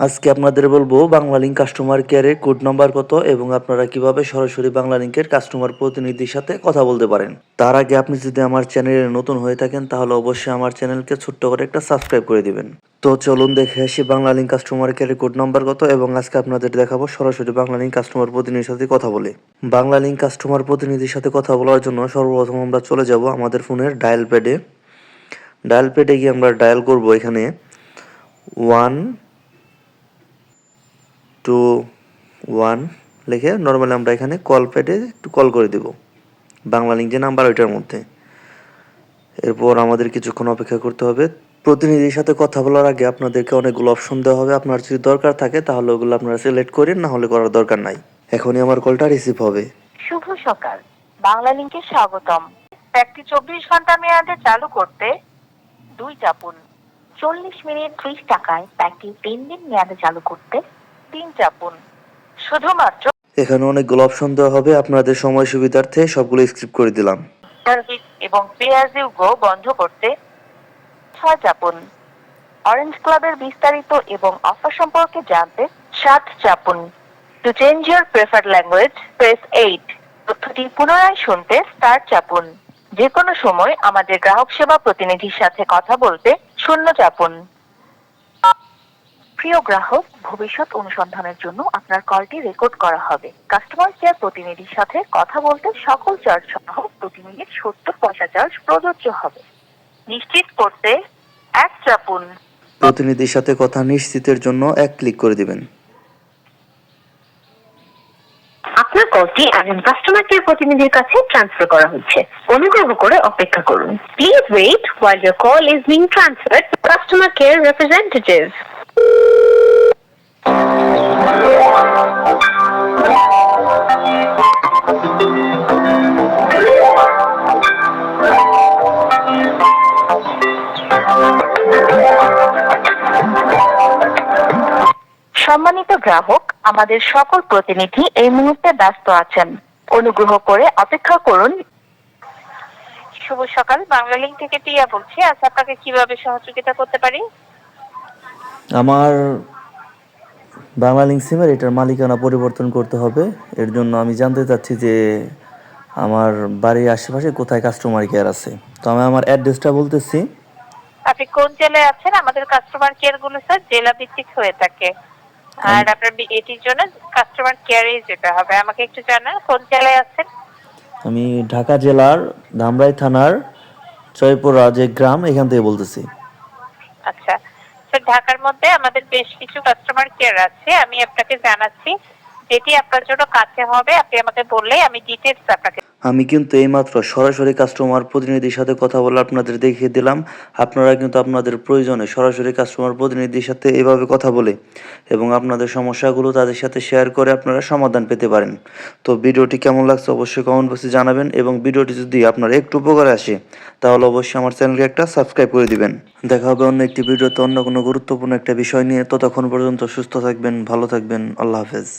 আজকে আপনাদের বলব বাংলা লিঙ্ক কাস্টমার কেয়ারের কোড নাম্বার কত এবং আপনারা কীভাবে সরাসরি বাংলা লিঙ্কের কাস্টমার প্রতিনিধির সাথে কথা বলতে পারেন। তার আগে আপনি যদি আমার চ্যানেলে নতুন হয়ে থাকেন, তাহলে অবশ্যই আমার চ্যানেলকে ছোট্ট করে একটা সাবস্ক্রাইব করে দিবেন। তো চলুন দেখে আসি বাংলা লিঙ্ক কাস্টমার কেয়ারের কোড নাম্বার কত এবং আজকে আপনাদের দেখাবো সরাসরি বাংলা লিঙ্ক কাস্টমার প্রতিনিধির সাথে কথা বলে। বাংলা লিঙ্ক কাস্টমার প্রতিনিধির সাথে কথা বলার জন্য সর্বপ্রথম আমরা চলে যাব আমাদের ফোনের ডায়াল প্যাডে ডায়াল প্যাডে গিয়ে আমরা ডায়াল করব এখানে ওয়ান টু ওয়ান লিখে নর্মালি আমরা এখানে কল প্যাডে একটু কল করে দেব। বাংলা লিঙ্ক নাম্বার ওইটার মধ্যে। এরপর আমাদের কিছুক্ষণ অপেক্ষা করতে হবে। প্রতিনিধির সাথে কথা বলার আগে আপনাদেরকে অনেকগুলো অপশন দেওয়া হবে। আপনার যদি দরকার থাকে তাহলে ওগুলো আপনারা সিলেক্ট করেন না হলে করার দরকার নাই। এখনই আমার কলটা রিসিভ হবে। শুভ সকাল। বাংলা লিঙ্কে স্বাগতম। প্যাকটি চব্বিশ ঘণ্টা মেয়াদে চালু করতে দুই চাপুন। চল্লিশ মিনিট ত্রিশ টাকায় প্যাকটি তিন দিন মেয়াদে চালু করতে তিন চাপুন। শুধুমাত্র এখানে অনেকগুলো অপশন দেওয়া হবে। আপনাদের সময় সুবিধার্থে সবগুলো স্ক্রিপ্ট করে দিলাম। এবং পে অ্যাজ ইউ গো বন্ধ করতে ছয় চাপুন। অরেঞ্জ ক্লাবের বিস্তারিত এবং অফার সম্পর্কে জানতে সাত চাপুন। To change your preferred language press eight তথ্যটি পুনরায় শুনতে স্টার চাপুন। যে কোনো সময় আমাদের গ্রাহক সেবা প্রতিনিধির সাথে কথা বলতে শূন্য চাপুন। প্রিয় গ্রাহক ভবিষ্যৎ অনুসন্ধানের জন্য আপনার কলটি রেকর্ড করা হবে। কাস্টমার কেয়ার প্রতিনিধির সাথে কথা বলতে সকল চার্জ সহ প্রতি মিনিট সত্তর পয়সা চার্জ প্রযোজ্য হবে। নিশ্চিত করতে এক চাপুন। প্রতিনিধির সাথে কথা নিশ্চিতের জন্য এক ক্লিক করে দিবেন। আপনার কলটি একজন কাস্টমার কেয়ার প্রতিনিধির কাছে ট্রান্সফার করা হচ্ছে। অনুগ্রহ করে অপেক্ষা করুন। Please wait while your call is being transferred to customer care representative সম্মানিত গ্রাহক, আমাদের সকল প্রতিনিধি এই মুহূর্তে ব্যস্ত আছেন। অনুগ্রহ করে অপেক্ষা করুন। শুভ সকাল বাংলা লিঙ্ক থেকে টিয়া বলছি। আজ আপনাকে কীভাবে সহযোগিতা করতে পারি? আমার বাংলা লিঙ্ক সিমের এটার মালিকানা পরিবর্তন করতে হবে। এর জন্য আমি জানতে চাচ্ছি যে আমার বাড়ির আশেপাশে কোথায় কাস্টমার কেয়ার আছে। তো আমি আমার অ্যাড্রেসটা বলতেছি। আপনি কোন জেলায় আছেন? আমাদের কাস্টমার কেয়ারগুলো স্যার জেলা ভিত্তিক হয়ে থাকে। আর আপনার এটির জন্য কাস্টমার কেয়ারে যেতে হবে। আমাকে একটু জানান কোন জেলায় আছেন? আমি ঢাকা জেলার ধামরাই থানার জয়পুরা যে গ্রাম এখান থেকে বলতেছি। আচ্ছা ঢাকার মধ্যে আমাদের বেশ কিছু কাস্টমার কেয়ার আছে। আমি আপনাকে জানাচ্ছি যেটি আপনার জন্য কাছে হবে, আপনি আমাকে বললে আমি ডিটেলস আপনাকে আমি কিন্তু এইমাত্র সরাসরি কাস্টমার প্রতিনিধির সাথে কথা বলে আপনাদের দেখিয়ে দিলাম। আপনারা কিন্তু আপনাদের প্রয়োজনে সরাসরি কাস্টমার প্রতিনিধির সাথে এভাবে কথা বলে এবং আপনাদের সমস্যাগুলো তাদের সাথে শেয়ার করে আপনারা সমাধান পেতে পারেন। তো ভিডিওটি কেমন লাগছে অবশ্যই কমেন্ট বক্সে জানাবেন এবং ভিডিওটি যদি আপনার একটু উপকারে আসে, তাহলে অবশ্যই আমার চ্যানেলকে একটা সাবস্ক্রাইব করে দিবেন। দেখা হবে অন্য একটি ভিডিওতে অন্য কোনো গুরুত্বপূর্ণ একটা বিষয় নিয়ে। ততক্ষণ পর্যন্ত সুস্থ থাকবেন, ভালো থাকবেন, আল্লাহ হাফেজ।